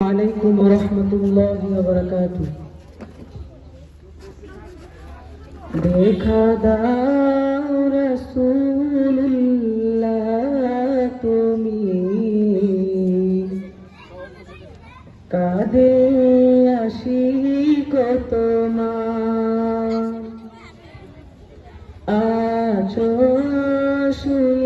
عليكم ورحمة الله وبركاته দেখা দাও রসুল্লাহ তুমি কাঁদে আসি কত মা আছো শুয়ে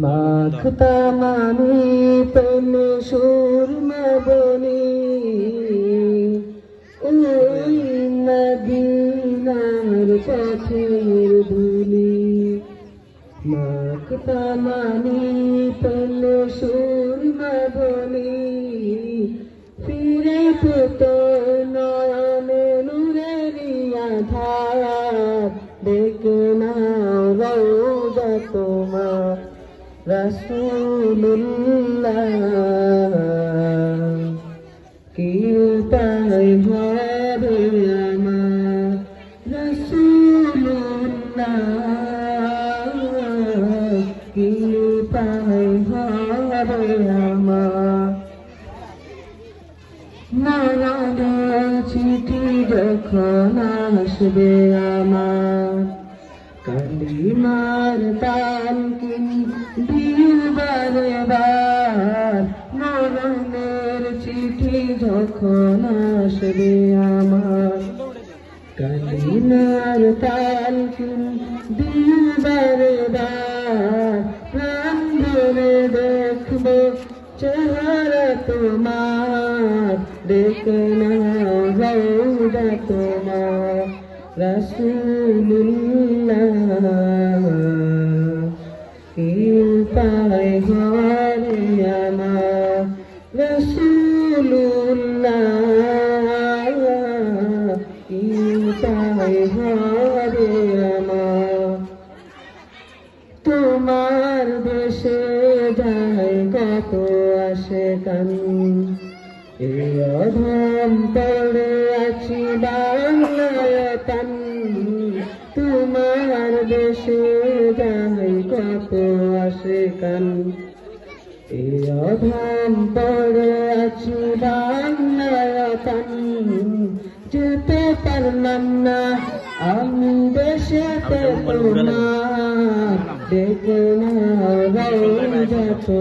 মাখতাম আমি পেলে সুরমা বনি ওই নদীনার পথের ধুলি মাখতাম আমি পেলে সুরমা রসুল্লাহ কি উপায় হবে আমার রসুল্লাহ কি উপায় হবে আমার। নানাদের চিঠি যখন আসবে আমার, কালিমার তাল কিন দিবারে বার মরণের চিঠি যখন আসবে আমার। কালিমার তাল কিন দিবারে বার প্রাণ ধরে দেখব চেহারা তোমার। দেখে না রৌদা তোমার। রসুল্লাহ ঘরে আমার রসুল্লাহ কি উপায় ঘরে তোমার দেশে যায় কত আসে কান এই অধম পড়ে আছি বাংলায় তোমার দেশে আসে কান এ অধম পড়ে আছি যেতে পারলাম না আমি দেশেতে তোমার না রোজা তো